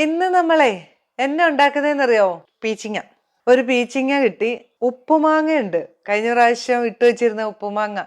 ഇന്ന് നമ്മളെ എന്നെ ഉണ്ടാക്കുന്നതെന്നറിയോ പീച്ചിങ്ങ. ഒരു പീച്ചിങ്ങ കിട്ടി. ഉപ്പുമാങ്ങ ഉണ്ട് കഴിഞ്ഞ പ്രാവശ്യം ഇട്ട് വെച്ചിരുന്ന ഉപ്പുമാങ്ങ.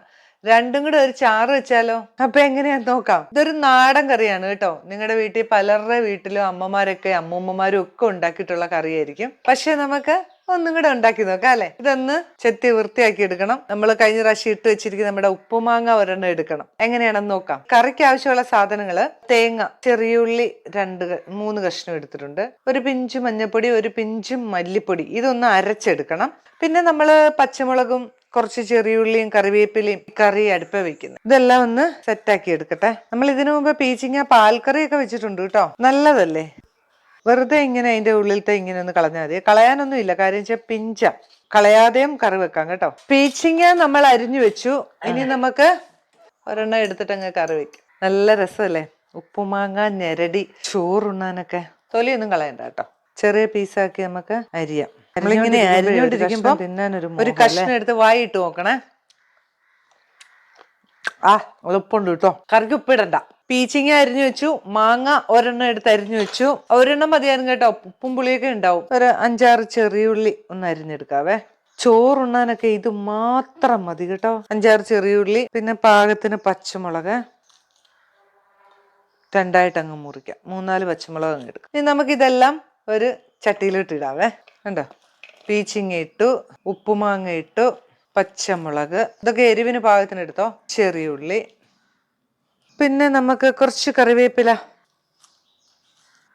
രണ്ടും കൂടെ ഒരു ചാറ് വെച്ചാലോ? അപ്പൊ എങ്ങനെയാന്ന് നോക്കാം. ഇതൊരു നാടൻ കറിയാണ് കേട്ടോ. നിങ്ങളുടെ വീട്ടിൽ പലരുടെ വീട്ടിലും അമ്മമാരൊക്കെ അമ്മൂമ്മമാരും ഒക്കെ ഉണ്ടാക്കിയിട്ടുള്ള കറിയായിരിക്കും. പക്ഷെ നമുക്ക് ഒന്നും കൂടെ ഉണ്ടാക്കി നോക്കാം അല്ലെ? ഇതൊന്ന് ചെത്തി വൃത്തിയാക്കി എടുക്കണം. നമ്മൾ കഴിഞ്ഞ പ്രാവശ്യം ഇട്ട് വെച്ചിരിക്കുന്ന നമ്മുടെ ഉപ്പുമാങ്ങ ഒരെണ്ണം എടുക്കണം. എങ്ങനെയാണെന്ന് നോക്കാം. കറിക്ക് ആവശ്യമുള്ള സാധനങ്ങൾ തേങ്ങ ചെറിയുള്ളി രണ്ട് മൂന്ന് കഷ്ണം എടുത്തിട്ടുണ്ട്. ഒരു പിഞ്ച് മഞ്ഞപ്പൊടി ഒരു പിഞ്ചും മല്ലിപ്പൊടി ഇതൊന്ന് അരച്ചെടുക്കണം. പിന്നെ നമ്മൾ പച്ചമുളകും കുറച്ച് ചെറിയുള്ളിയും കറിവേപ്പിലയും കറി അടുപ്പ വെക്കുന്നു. ഇതെല്ലാം ഒന്ന് സെറ്റാക്കി എടുക്കട്ടെ. നമ്മൾ ഇതിനു മുമ്പ് പീച്ചിങ്ങ പാൽക്കറിയൊക്കെ വെച്ചിട്ടുണ്ട് കേട്ടോ. നല്ലതല്ലേ? വെറുതെ ഇങ്ങനെ അതിന്റെ ഉള്ളിലത്തെ ഇങ്ങനെ ഒന്ന് കളഞ്ഞാൽ മതി. കളയാനൊന്നും ഇല്ല. കാര്യം വെച്ചാൽ പിഞ്ച. കളയാതെയും കറി വെക്കാം കേട്ടോ. പീച്ചിങ്ങ നമ്മൾ അരിഞ്ഞു വെച്ചു. ഇനി നമുക്ക് ഒരെണ്ണം എടുത്തിട്ട് അങ്ങ് കറി വെക്കാം. നല്ല രസമല്ലേ? ഉപ്പുമാങ്ങ ഞെരടി ചോറുണ്ണാനൊക്കെ. തൊലിയൊന്നും കളയണ്ട കേട്ടോ. ചെറിയ പീസാക്കി നമുക്ക് അരിയാം. നമ്മളിങ്ങനെ അരിഞ്ഞോണ്ടിരിക്കുമ്പോ തിന്നാനൊരു ഒരു കഷ്ണം എടുത്ത് വായിട്ട് നോക്കണേ. ആ ഉപ്പുണ്ട് കേട്ടോ. കറിക്ക് ഉപ്പിടണ്ട പീച്ചിങ്ങ അരിഞ്ഞു വെച്ചു മാങ്ങ ഒരെണ്ണം എടുത്ത് അരിഞ്ഞു വെച്ചു. ഒരെണ്ണം മതിയായിരുന്നു കേട്ടോ. ഉപ്പും പുളിയൊക്കെ ഉണ്ടാവും. ഒരു അഞ്ചാറ് ചെറിയുള്ളി ഒന്ന് അരിഞ്ഞെടുക്കാവേ. ചോറുണ്ണാനൊക്കെ ഇത് മാത്രം മതി കേട്ടോ. അഞ്ചാറ് ചെറിയുള്ളി പിന്നെ പാകത്തിന് പച്ചമുളക്. രണ്ടായിട്ട് അങ്ങ് മുറിക്കാം. മൂന്നാൽ പച്ചമുളക് അങ്ങ് എടുക്കാം. ഇനി നമുക്കിതെല്ലാം ഒരു ചട്ടിയിലിട്ട് ഇടാവേ. കണ്ടോ? പീച്ചിങ്ങ ഇട്ടു ഉപ്പുമാങ്ങ ഇട്ടു പച്ചമുളക്. ഇതൊക്കെ എരിവിന് പാകത്തിന് എടുത്തോ? ചെറിയുള്ളി പിന്നെ നമുക്ക് കുറച്ച് കറിവേപ്പില.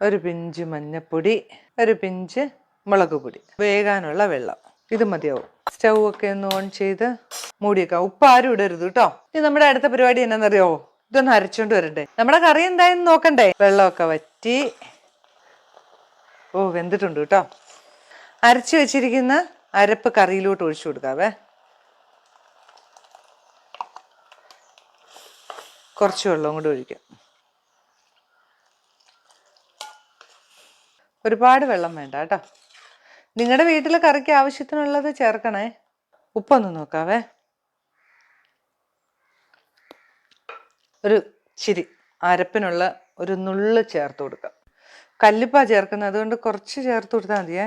ഒരു പിഞ്ച് മഞ്ഞപ്പൊടി ഒരു പിഞ്ച് മുളക് പൊടി. വേകാനുള്ള വെള്ളം. ഇത് മതിയാവും. സ്റ്റൗ ഒക്കെ ഒന്ന് ഓൺ ചെയ്ത് മൂടിയേക്കാം. ഉപ്പ് ആരും ഇടരുത് കേട്ടോ. ഇനി നമ്മുടെ അടുത്ത പരിപാടി എന്നാന്നറിയോ? ഇതൊന്ന് അരച്ചോണ്ട് വരണ്ടേ. നമ്മുടെ കറി എന്തായെന്ന് നോക്കണ്ടേ? വെള്ളമൊക്കെ വറ്റി. ഓ വെന്തിട്ടുണ്ട് കേട്ടോ. അരച്ചു വെച്ചിരിക്കുന്ന അരപ്പ് കറിയിലോട്ട് ഒഴിച്ചു കൊടുക്കാവേ. കുറച്ച് വെള്ളം കൂടി ഒഴിക്കാം. ഒരുപാട് വെള്ളം വേണ്ട കേട്ടോ. നിങ്ങളുടെ വീട്ടിൽ കറിക്ക് ആവശ്യത്തിനുള്ളത് ചേർക്കണേ. ഉപ്പൊന്ന് നോക്കാവേ. ഒരു ചിരി അരപ്പിനുള്ള ഒരു നുള്ള് ചേർത്ത് കൊടുക്കാം. കല്ലിപ്പാ ചേർക്കുന്നത് അതുകൊണ്ട് കുറച്ച് ചേർത്ത് കൊടുത്താൽ മതിയേ.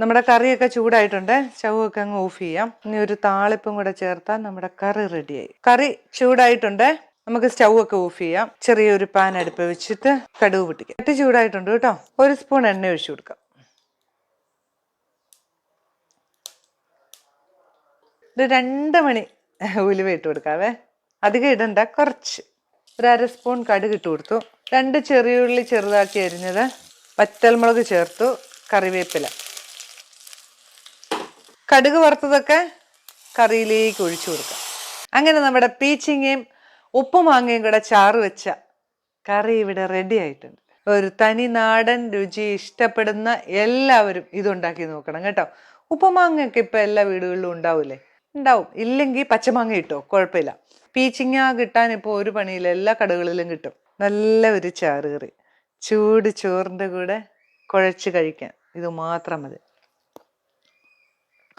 നമ്മുടെ കറിയൊക്കെ ചൂടായിട്ടുണ്ട്. ചവൊക്കെ അങ്ങ് ഓഫ് ചെയ്യാം. ഇനി ഒരു താളിപ്പും കൂടെ ചേർത്താൽ നമ്മുടെ കറി റെഡിയായി കറി ചൂടായിട്ടുണ്ട്. നമുക്ക് സ്റ്റൗവൊക്കെ ഓഫ് ചെയ്യാം. ചെറിയൊരു പാൻ അടുപ്പ് വെച്ചിട്ട് കടുവ് പൊട്ടിക്കാം. കട്ടി ചൂടായിട്ടുണ്ട് കേട്ടോ. ഒരു സ്പൂൺ എണ്ണ ഒഴിച്ചു കൊടുക്കാം. ഒരു രണ്ട് മണി ഉലുവ ഇട്ട് കൊടുക്കാവേ. അധികം ഇടണ്ട. കുറച്ച്. ഒരു അര സ്പൂൺ കടുക് ഇട്ട് കൊടുത്തു. രണ്ട് ചെറിയുള്ളി ചെറുതാക്കി അരിഞ്ഞത് വറ്റൽമുളക് ചേർത്തു. കറിവേപ്പില. കടുക് വറുത്തതൊക്കെ കറിയിലേക്ക് ഒഴിച്ചു കൊടുക്കാം. അങ്ങനെ നമ്മുടെ പീച്ചിങ്ങയും ഉപ്പുമാങ്ങയും കൂടെ ചാറ് വെച്ച കറി ഇവിടെ റെഡി ആയിട്ടുണ്ട്. ഒരു തനി നാടൻ രുചി ഇഷ്ടപ്പെടുന്ന എല്ലാവരും ഇതുണ്ടാക്കി നോക്കണം കേട്ടോ. ഉപ്പുമാങ്ങയൊക്കെ ഇപ്പൊ എല്ലാ വീടുകളിലും ഉണ്ടാവൂലേ? ഉണ്ടാവും. ഇല്ലെങ്കിൽ പച്ചമാങ്ങ കിട്ടോ കുഴപ്പമില്ല. പീച്ചിങ്ങ കിട്ടാൻ ഇപ്പോൾ ഒരു പണിയില്ല. എല്ലാ കടകളിലും കിട്ടും. നല്ല ഒരു ചാറ് കറി. ചൂട് ചോറിന്റെ കൂടെ കുഴച്ച് കഴിക്കാൻ ഇത് മാത്രം മതി.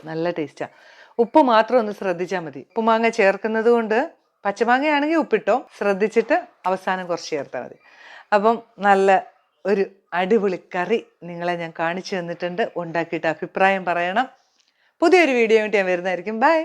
നല്ല ടേസ്റ്റാ ഉപ്പ് മാത്രം ഒന്ന് ശ്രദ്ധിച്ചാൽ മതി. ഉപ്പുമാങ്ങ ചേർക്കുന്നത് കൊണ്ട് പച്ചമാങ്ങയാണെങ്കിൽ ഉപ്പിട്ടോ ശ്രദ്ധിച്ചിട്ട് അവസാനം കുറച്ച് ചേർത്താൽ മതി. അപ്പം നല്ല ഒരു അടിപൊളി കറി നിങ്ങളെ ഞാൻ കാണിച്ചു തന്നിട്ടുണ്ട്. ഉണ്ടാക്കിയിട്ട് അഭിപ്രായം പറയണം. പുതിയൊരു വീഡിയോ ആയിട്ട് ഞാൻ വരുന്നതായിരിക്കും. ബൈ